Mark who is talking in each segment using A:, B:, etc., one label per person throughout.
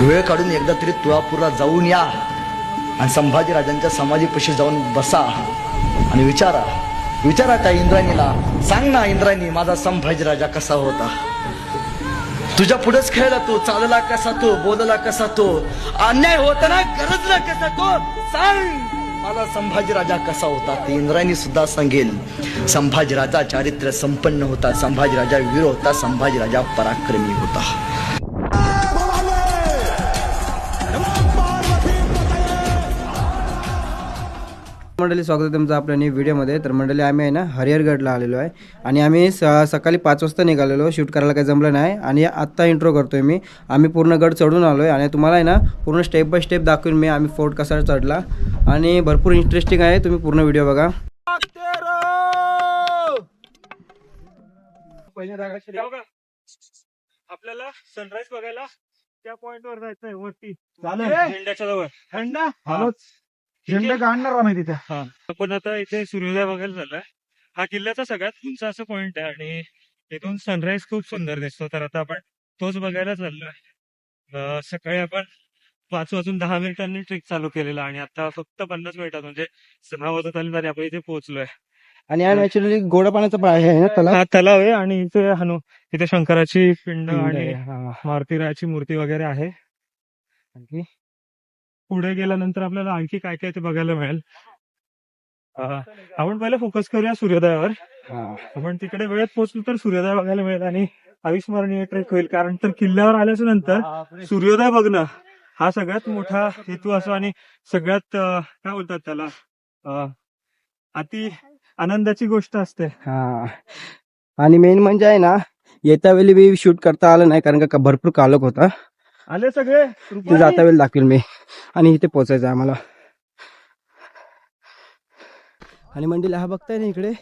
A: वेळ काढून एकदा तरी तुळापूरला जाऊन या आणि संभाजीराजांच्या समाधीपाशी जाऊन बसा आणि विचारा. विचारा त्या इंद्राणीला. सांग ना इंद्राणी माझा संभाजीराजा कसा होता? तुझ्या पुढेच खेळला तो चालला कसा तो बोलला कसा तो? अन्याय होताना गरजला कसा तो? सांग माझा संभाजीराजा कसा होता? ते इंद्राणी सुद्धा सांगेल. संभाजीराजा चारित्र्य संपन्न होता संभाजीराजा वीर होता संभाजीराजा पराक्रमी होता.
B: मंडळी स्वागत आहे तुमचं आपल्या न्यू व्हिडिओमध्ये तर मंडळी आम्ही आहे ना हरिहरगडला आलेलो आहे. आणि आम्ही स सकाळी पाच वाजता निघालेलो. शूट करायला काही जमलं नाही. आणि आत्ता इंट्रो करतोय मी. आम्ही पूर्ण गड चढून आलो आहे आणि तुम्हाला आहे ना पूर्ण स्टेप बाय स्टेप दाखवून मी आम्ही फोर्ट कसा चढला. आणि भरपूर इंटरेस्टिंग आहे. तुम्ही पूर्ण व्हिडिओ बघा.
C: आपल्याला सनराईज बघायला त्या पॉइंट वर जायचंय वरती.
D: चालेल.
C: झेंड्याच्या जवळ.
D: थंड झेंडा काढणार आम्ही तिथे.
C: हा आपण आता इथे सूर्योदय बघायला झालाय हा किल्ल्याचा सगळ्यात उंच असं पॉइंट आहे आणि इथून सनराईज खूप सुंदर दिसतो. तर आता आपण तोच बघायला चाललोय सकाळी आपण पाच वाजून दहा मिनिटांनी ट्रेक चालू केलेला आणि आता फक्त पन्नास मिनिटात म्हणजे सहा वाजत आले तरी आपण इथे पोहोचलोय.
B: आणि ऍक्च्युली गोडा पाण्याचा पा- हे आहे ना त्याला
C: हा तलाव आहे आणि इथे हनु इथे शंकराची पिंड आणि
B: हा.
C: मारुतीरायाची मूर्ती वगैरे आहे. आणखी? पुढे गेल्यानंतर आपल्याला आणखी काय काय ते बघायला मिळेल. आपण पहिले फोकस करूया सूर्योदयावर. आपण तिकडे वेळेत पोहोचलो तर सूर्योदय बघायला मिळेल आणि अविस्मरणीय ट्रेक होईल. कारण तर किल्ल्यावर आल्याच्यानंतर सूर्योदय बघणं हा सगळ्यात मोठा हेतू असो आणि सगळ्यात काय बोलतात त्याला? अति आनंदाची गोष्ट असते.
B: आणि मेन म्हणजे आहे ना येत्या वेळी बी शूट करता आलं नाही कारण का भरपूर कालक होता.
C: आले सगळे?
B: ते जाता वेळ दाखवेल मी. आणि इथे पोचायचं आहे आम्हाला. आणि मंडीला हा बघताय ना इकडे?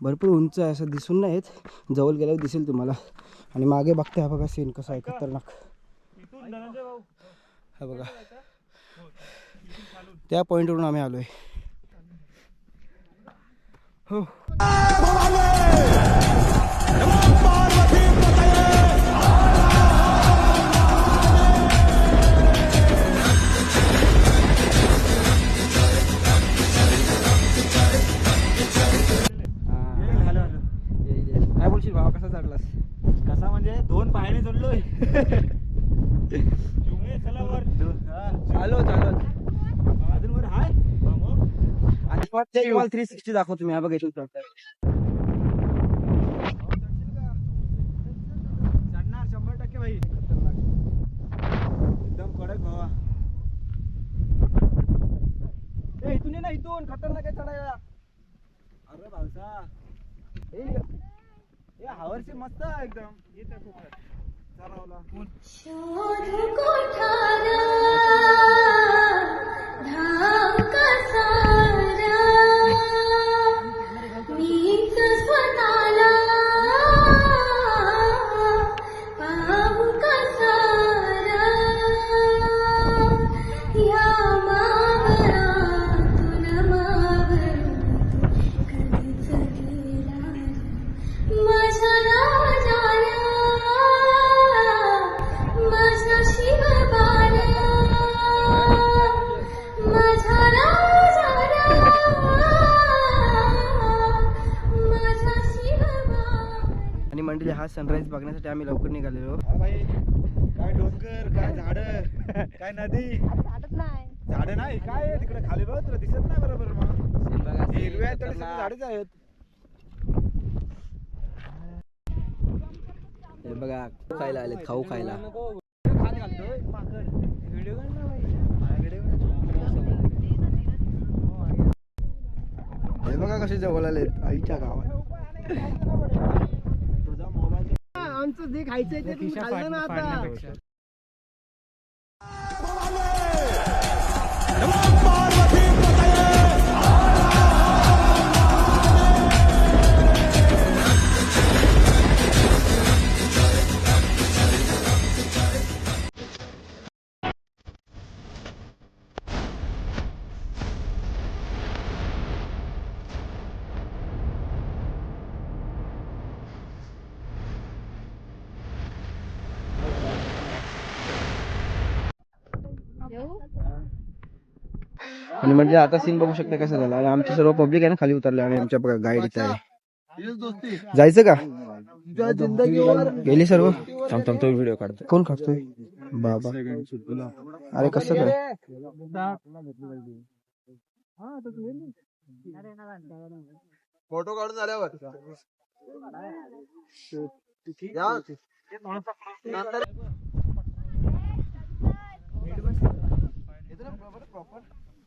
B: भरपूर उंच आहे असं दिसून नाही येत जवळ गेल्यावर दिसेल तुम्हाला. आणि मागे बघताय हा बघा सीन कसा आहे खतरनाक. हा बघा. त्या पॉईंटवरून आम्ही आलोय. हो. तुम्हाला थ्री सिक्स्टी दाखवतो मी. हा बघा इथून
D: चढणार शंभर टक्के भाई. एकदम कडक भावा.
B: ए, इथून ये ना इथून. खतरनाक आहे चढायला.
D: अरे भावसा
B: ए,
D: हे हावरची मस्त आहे एकदम.
E: शोध कोठारा.
B: सनराईज बघण्यासाठी आम्ही लवकर निघालेलो.
D: भाई काय डोंगर काय झाड काय नदी? झाड नाही काय तिकडे खाली बघ तुला दिसत नाही बरोबर मग हिरव्या झाडच आहेत.
B: हे बघा खायला आले खाऊ खायला. हे बघा कसे जवळ आले आईच्या गावात. आमचं जे खायचंय ते खाल्लं ना आता. आणि म्हणजे आता सीन बघू शकता कसं झालं. आणि आमचे सर्व पब्लिक आहे ना खाली उतरले आणि आमच्या बघा गाईड इथे आहे. जायचं का? गेली सर्व? थांब थांब तो व्हिडिओ काढतो. कोण काढतोय बाबा. अरे कसं काय?
D: फोटो काढून झाल्यावर.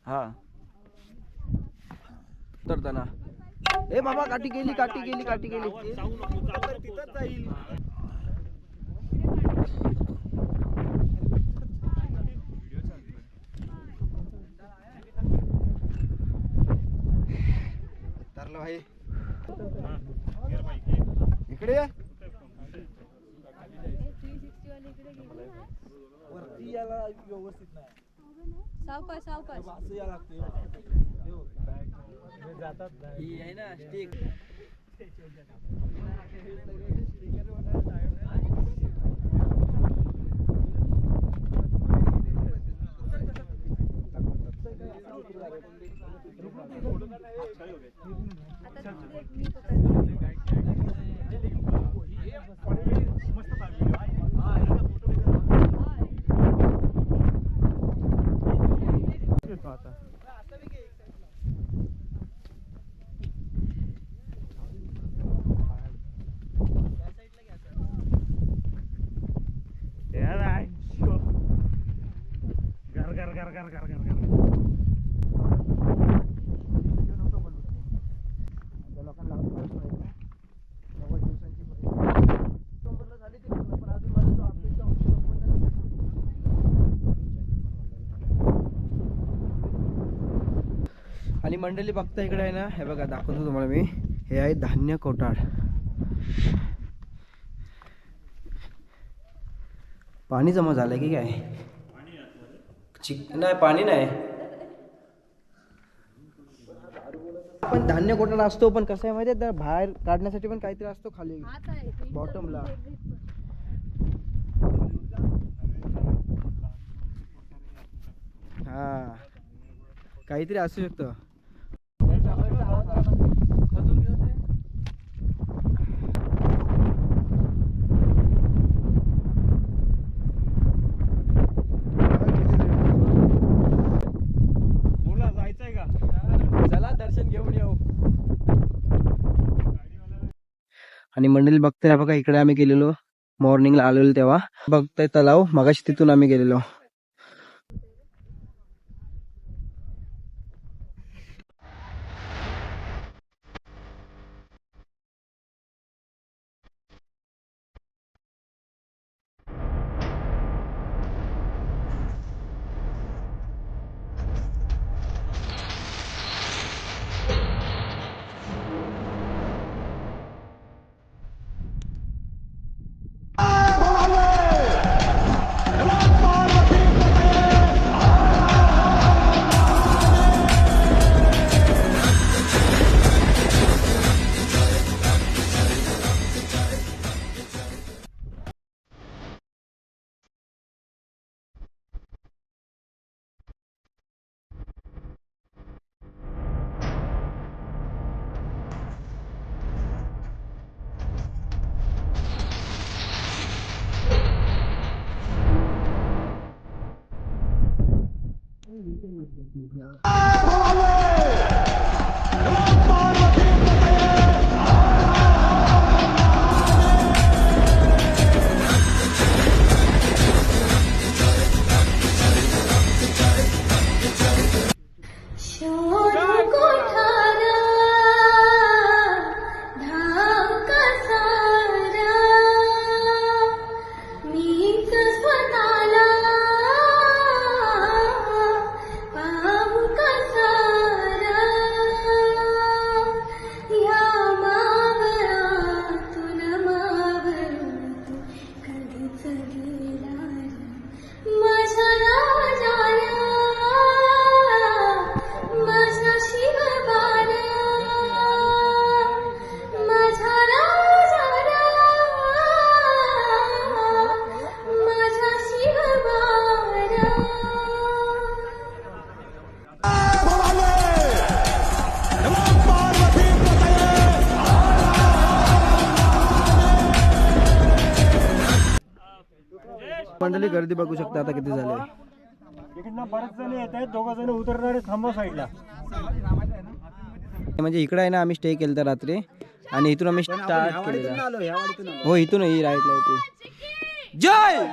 B: हा. उतरताना ए बाबा काठी गेली काठी गेली काठी गेली
D: तरलं भाई इकडे या. वरती याला व्यवस्थित नाही
E: सावकाश सावकाश.
D: असं या लागते.
C: rota. Ah,
B: आणि मंडळी बघता इकडे आहे ना हे बघा दाखवतो तुम्हाला मी. हे आहे धान्य कोटाड पाणी जमा झालंय की काय? चिक नाही पाणी नाही. पण धान्य कोटाड असतो पण कसं आहे माहिती आहे बाहेर काढण्यासाठी पण काहीतरी असतो खाली. बॉटमला हा. काहीतरी असू शकतं
C: बोला जायचंय का
B: चला दर्शन घेऊन येऊ आणि मंडळी बघताय बघा इकडे आम्ही गेलेलो. मॉर्निंगला आलेलो तेव्हा. बघताय तलाव. मगाशी तिथून आम्ही गेलेलो.
E: 你不要
B: मंडळी गर्दी बघू शकता आता किती झाली
C: इकडनं बरेच जण येत आहेत दोघं जण उतरणारे थांबा साईडला.
B: म्हणजे इकडे आहे ना आम्ही स्टे केलं तर रात्री. आणि इथून आम्ही स्टार्ट केलेला
D: आलो
B: हो इथून ही राईटला येते. जय.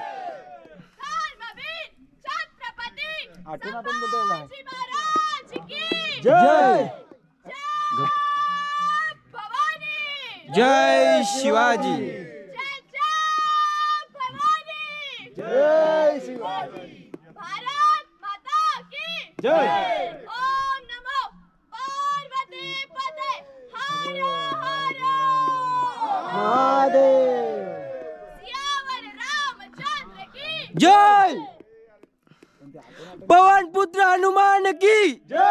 B: जय! जय शिवाजी!
E: जय शिवाजी। भारत माता की
D: जय।
E: ओम नमो पार्वती पते। हर हर। सियावर रामचंद्र की
B: जय। पवन पुत्र हनुमान की
D: जय।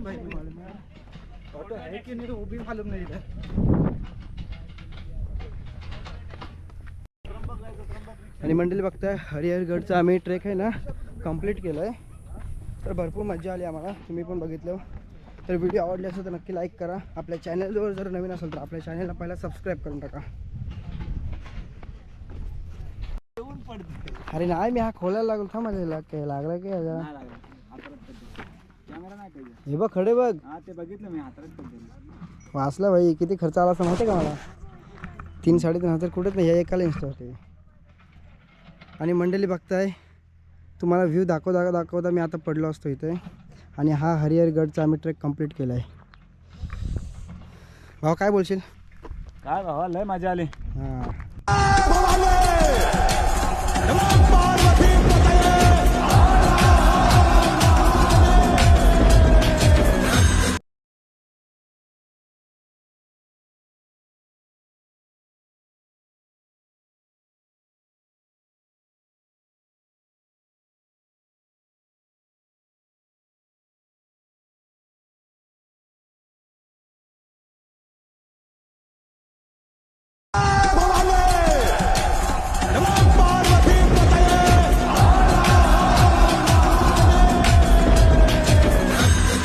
D: ऑटो मालूम
B: आणि मंडळी बघताय हरिहरगडचा आम्ही ट्रेक आहे ना कंप्लीट केलं आहे तर भरपूर मजा आली आम्हाला. तुम्ही पण बघितलं. तर व्हिडिओ आवडले असेल तर नक्की लाईक करा. आपल्या चॅनलवर जर नवीन असेल तर आपल्या चॅनलला पहिला सबस्क्राईब करून टाका. अरे नाही मी हा खोलायला लागलो. थांबायला लागला
D: की
B: हे बघ खडे बघ.
D: ते बघितलं मी
B: वाचला भाई किती खर्च आला असं माहिती का मला? तीन साडेतीन हजार कुठेच नाही हे एकाला इन्स्टॉल ते आणि मंडळी बघताय तुम्हाला व्ह्यू दाखवता दाखवता मी आता पडलो असतो इथे. आणि हा हरिहरगडचा आम्ही ट्रेक कंप्लीट केला आहे भाऊ काय बोलशील?
D: काय भावा लय मजा आली.
B: हां.